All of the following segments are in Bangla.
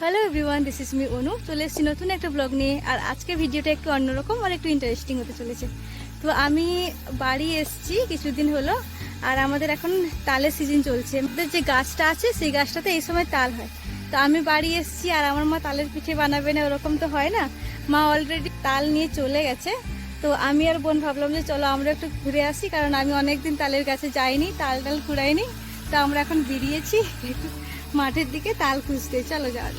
Hello everyone this is me Anu চলে এসেছি নতুন একটা ব্লগ নিয়ে, আর আজকে ভিডিওটা একটু অন্যরকম আর একটু ইন্টারেস্টিং হতে চলেছে। তো আমি বাড়ি এসেছি কিছুদিন হলো, আর আমাদের এখন তালের সিজন চলছে। আমাদের যে গাছটা আছে, সেই গাছটাতে এই সময় তাল হয়। তো আমি বাড়ি এসেছি, আর আমার মা তালের পিঠে বানাবে না, ওরকম তো হয় না। মা অলরেডি তাল নিয়ে চলে গেছে। তো আমি আর বোন ভাবলাম যে চলো আমরা একটু ঘুরে আসি, কারণ আমি অনেকদিন তালের গাছে যাইনি তাল টাল কুড়াইনি। তো আমরা এখন বেরিয়েছি মাঠের দিকে তাল খুঁজতে। চলো যাওয়া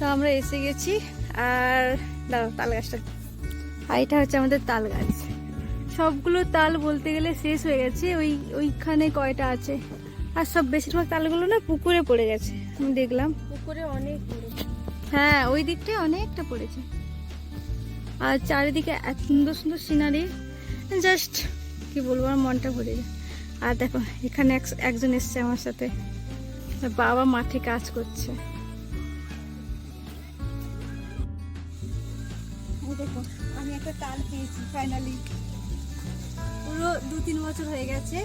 তো আমরা এসে গেছি আর দাঁড়াও তাল গাছটা। আর এটা হচ্ছে আমাদের তাল গাছ। সবগুলো তাল বলতে গেলে শেষ হয়ে গেছে ওই ওইখানে কয়টা আছে? আর সব বেশিরভাগ তালগুলো না পুকুরে পড়ে গেছে আমি দেখলাম। পুকুরে অনেক হ্যাঁ ওই দিকটায় অনেকটা পড়েছে। আর চারিদিকে এত সুন্দর সুন্দর সিনারি। জাস্ট কি বলব আমার মনটা ভরে যায়। আর দেখো এখানে এক- একজন এসছে আমার সাথে। বাবা মাঠে কাজ করছে। দেখো আমি একটা তাল পেয়েছি ফাইনালি পুরো দু তিন বছর হয়ে গেছে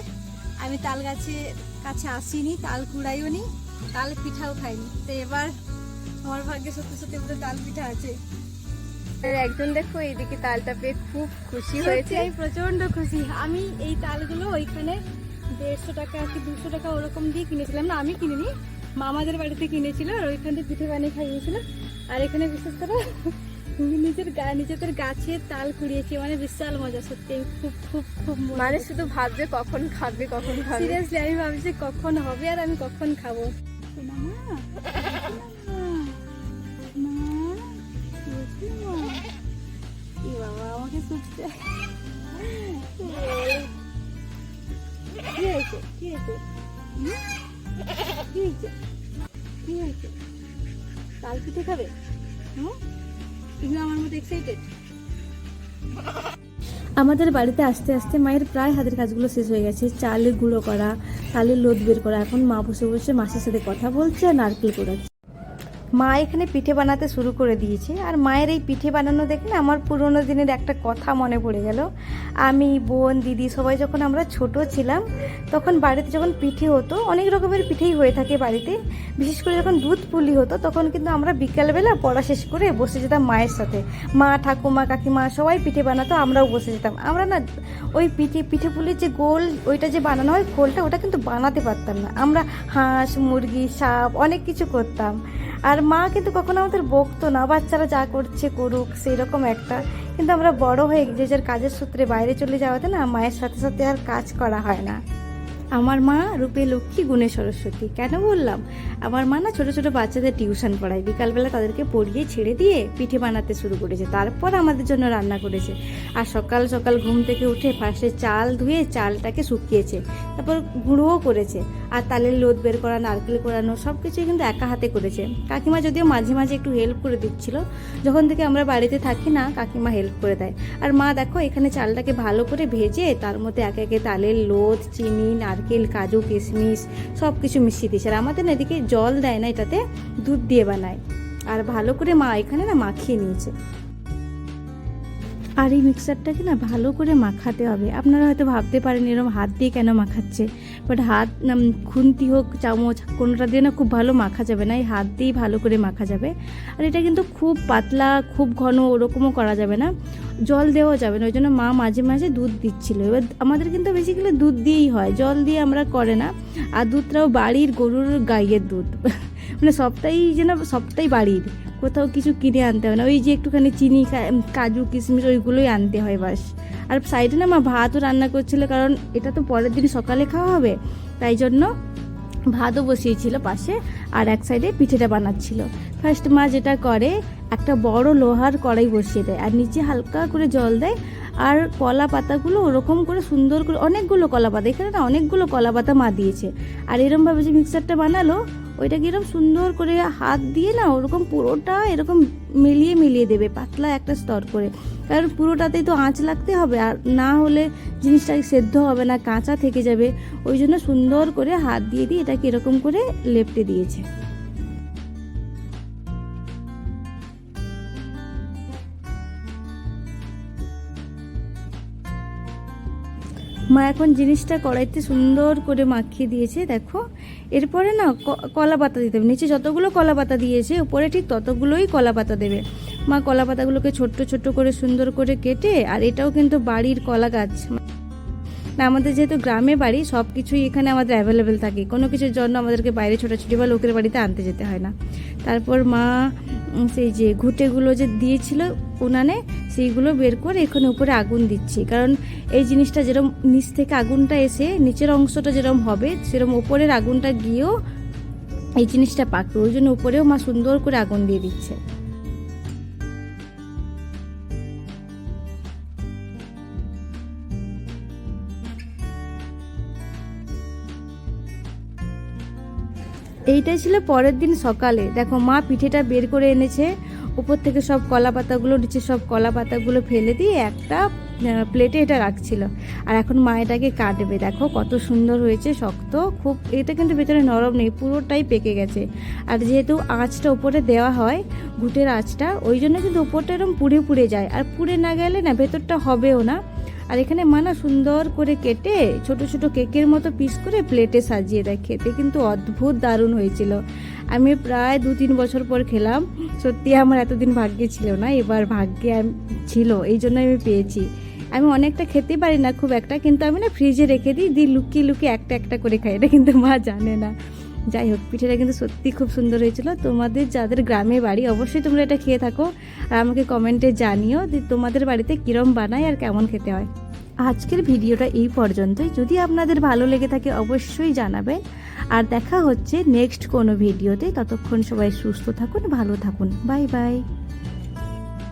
আমি তাল গাছে কাছে আসিনি তাল কুড়াইও নি তাল পিঠাও খাইনি। তো এবার আমার ভাগ্যে সত্যি সত্যি পুরো তাল পিঠা আছে। একজন দেখো এইদিকে তালটা পেয়ে খুব খুশি হয়েছে হয়েছে। আমি প্রচণ্ড খুশি। আমি এই তালগুলো ওইখানে দেড়শো টাকা কি দুশো টাকা ওরকম দিয়ে কিনেছিলাম না আমি কিনিনি মামাদের বাড়িতে কিনেছিল আর ওইখান থেকে পিঠে বানিয়ে খাইয়েছিল। আর এখানে বিশেষ করে নিজের গা নিজেদের গাছে তাল কুড়িয়েছি মানে বিশাল মজা সত্যি খুব খুব খুব মানে শুধু ভাবছে কখন খাবে কখন খাবে সিরিয়াসলি আমি ভাবছি কখন হবে আর আমি কখন খাব আমাকে খুঁজছে কি হয়েছে কি হয়েছে কি হয়েছে কি হয়েছে কাল পিঠে খাবে হুম আমাদের বাড়িতে আস্তে আস্তে মায়ের প্রায় হাতের কাজগুলো শেষ হয়ে গেছে। চালে গুঁড়ো করা, চালের লোদ বের করা। এখন মা বসে বসে মাসের সাথে কথা বলছে আর নারকেল কোড়াচ্ছে মা এখানে পিঠে বানাতে শুরু করে দিয়েছে। আর মায়ের এই পিঠে বানানো দেখে না আমার পুরোনো দিনের একটা কথা মনে পড়ে গেল। আমি, বোন, দিদি সবাই যখন আমরা ছোট ছিলাম, তখন বাড়িতে যখন পিঠে হতো, অনেক রকমের পিঠেই হয়ে থাকে বাড়িতে। বিশেষ করে যখন দুধ পুলি হতো, তখন কিন্তু আমরা বিকালবেলা পড়া শেষ করে বসে যেতাম মায়ের সাথে। মা, ঠাকুমা, কাকিমা সবাই পিঠে বানাতো, আমরাও বসে যেতাম। আমরা না ওই পিঠে পিঠে পুলির যে গোল, ওইটা যে বানানো হয়, গোলটা ওটা কিন্তু বানাতে পারতাম না। আমরা হাঁস, মুরগি, সাপ, অনেক কিছু করতাম। আর মা কিন্তু কখনো আমাদের বকতো না, বাচ্চারা যা করছে করুক সেই রকম একটা। কিন্তু আমরা বড় হয়ে যে যার কাজের সূত্রে বাইরে চলে যাওয়াতে না মায়ের সাথে সাথে আর কাজ করা হয় না। আমার মা রূপে লক্ষ্মী, গুণে সরস্বতী। কেন বললাম? আমার মা না ছোট ছোট বাচ্চাদের টিউশন পড়ায়। বিকালবেলা তাদেরকে পড়িয়ে ছেড়ে দিয়ে পিঠে বানাতে শুরু করেছে। তারপর আমাদের জন্য রান্না করেছে। আর সকাল সকাল ঘুম থেকে উঠে ফার্স্টে চাল ধুয়ে চালটাকে শুকিয়েছে। তারপর গুঁড়োও করেছে। আর তালের লোদ বের করা, নারকেল কোরানো সব কিছুই কিন্তু একা হাতে করেছে। কাকিমা যদিও মাঝে মাঝে একটু হেল্প করে দিচ্ছিল, যখন থেকে আমরা বাড়িতে থাকি না, কাকিমা হেল্প করে দেয়। আর মা দেখো, এখানে চালটাকে ভালো করে ভেজে তার মধ্যে একে একে তালের লোদ, চিনি, নারকেল, কাজু, কিশমিশ সব কিছু মিশিয়ে দিয়েছে। আর আমাদের না এদিকে জল দেয় না এটাতে, দুধ দিয়ে বানায়। আর ভালো করে মা এখানে না মাখিয়ে নিয়েছে। আর এই মিক্সারটাকে না ভালো করে মাখাতে হবে। আপনারা হয়তো ভাবতে পারেন এরকম হাত দিয়ে কেন মাখাচ্ছে। বাট হাত খুন্তি হোক, চামচ, কোনোটা দিয়ে না খুব ভালো মাখা যাবে না। এই হাত দিয়েই ভালো করে মাখা যাবে। আর এটা কিন্তু খুব পাতলা, খুব ঘন ওরকমও করা যাবে না। জল দেওয়া যাবে না। ওই জন্য মা মাঝে মাঝে দুধ দিচ্ছিল। এবার আমাদের কিন্তু বেসিক্যালি দুধ দিয়েই হয়। জল দিয়ে আমরা করে না। আর দুধটাও বাড়ির গরুর গাইয়ের দুধ। মানে সবটাই যেন, সবটাই বাড়ির। কোথাও কিছু কিনে আনতে হয় না। ওই যে একটুখানি চিনি কাজু, কিশমিশ, ওইগুলোই আনতে হয় বাস। আর সাইডে না মা ভাতও রান্না করছিল, কারণ এটা তো পরের দিন সকালে খাওয়া হবে। তাই জন্য ভাতও বসিয়েছিল পাশে আর এক সাইডে পিঠেটা বানাচ্ছিল। ফার্স্ট মা যেটা করে, একটা বড় লোহার কড়াই বসিয়ে দেয়। আর নিচে হালকা করে জল দেয় আর কলা পাতাগুলো ওরকম করে সুন্দর করে অনেকগুলো কলা পাতা, এখানে না অনেকগুলো কলা পাতা মা দিয়েছে। আর এরমভাবে যে মিক্সারটা বানালো, ওইটা এরকম সুন্দর করে হাত দিয়ে না ওরকম পুরোটা এরকম মিলিয়ে মিলিয়ে দেবে, পাতলা একটা স্তর করে। কারণ পুরোটাতেই তো আঁচ লাগতে হবে, আর না হলে জিনিসটা সেদ্ধ হবে না, কাঁচা থেকে যাবে। ওই জন্য সুন্দর করে হাত দিয়ে দিয়ে এটাকে এরকম করে লেপটে দিয়েছে। মা এখন জিনিসটা কড়াইতে সুন্দর করে মাখিয়ে দিয়েছে, দেখো। এরপরে না কলা পাতা দিতে হবে। নিচে যতগুলো কলা পাতা দিয়েছে, উপরে ঠিক ততগুলোই কলা পাতা দেবে। মা কলা পাতাগুলোকে ছোট্ট ছোট্ট করে সুন্দর করে কেটে, আর এটাও কিন্তু বাড়ির কলা গাছ। আমাদের যেহেতু গ্রামে বাড়ি সব কিছুই এখানে আমাদের অ্যাভেলেবেল থাকে। কোনো কিছুর জন্য আমাদেরকে বাইরে ছোটাছুটি বা লোকের বাড়িতে আনতে যেতে হয় না। তারপর মা সেই যে ঘুটেগুলো যে দিয়েছিল উনানে, সেইগুলো বের করে এখানে উপরে আগুন দিচ্ছি। কারণ এই জিনিসটা যেরকম নিচ থেকে আগুনটা এসে নিচের অংশটা যেরকম হবে সেরকম উপরের আগুনটা গিয়েও এই জিনিসটা পাকবে। ওই জন্য উপরেও মা সুন্দর করে আগুন দিয়ে দিচ্ছে। এইটাই ছিল পরের দিন সকালে। দেখো, মা পিঠেটা বের করে এনেছে। উপর থেকে সব কলা পাতাগুলো নিচে সব কলা পাতাগুলো ফেলে দিয়ে একটা প্লেটে এটা রাখছিল। আর এখন মা এটাকে কাটবে। দেখো, কত সুন্দর হয়েছে, শক্ত, খুব, এটা কিন্তু ভেতরে নরম নেই, পুরোটাই পেকে গেছে। আর যেহেতু আঁচটা উপরে দেওয়া হয় ঘুটের আঁচটা, ওই জন্য কিন্তু উপরটা এরকম পুড়ে পুড়ে যায়। আর পুড়ে না গেলে না, ভেতরটা হবেও না। আর এখানে মানা সুন্দর করে কেটে ছোট ছোট কেকের মতো পিস করে প্লেটে সাজিয়ে দেয়। খেতে কিন্তু অদ্ভুত দারুণ হয়েছিল। আমি প্রায় দু তিন বছর পর খেলাম। সত্যি আমার এতদিন ভাগ্যে ছিল না, এবার ভাগ্যে ছিল, এই জন্য আমি পেয়েছি। আমি অনেকটা খেতে পারি না খুব একটা, কিন্তু আমি না ফ্রিজে রেখে দিই, দিয়ে লুকিয়ে লুকিয়ে একটা একটা করে খাই। এটা কিন্তু মা জানে না। যাই হোক পিঠেটা কিন্তু সত্যি খুব সুন্দর হয়েছিল। তোমাদের যাদের গ্রামে বাড়ি, অবশ্যই তোমরা এটা খেয়ে থাকো। আর আমাকে কমেন্টে জানিও যে তোমাদের বাড়িতে কীরম বানায় আর কেমন খেতে হয়। আজকের ভিডিওটা এই পর্যন্তই। যদি আপনাদের ভালো লেগে থাকে, অবশ্যই জানাবেন আর দেখা হচ্ছে নেক্সট কোনো ভিডিওতে। ততক্ষণ সবাই সুস্থ থাকুন, ভালো থাকুন। Bye bye.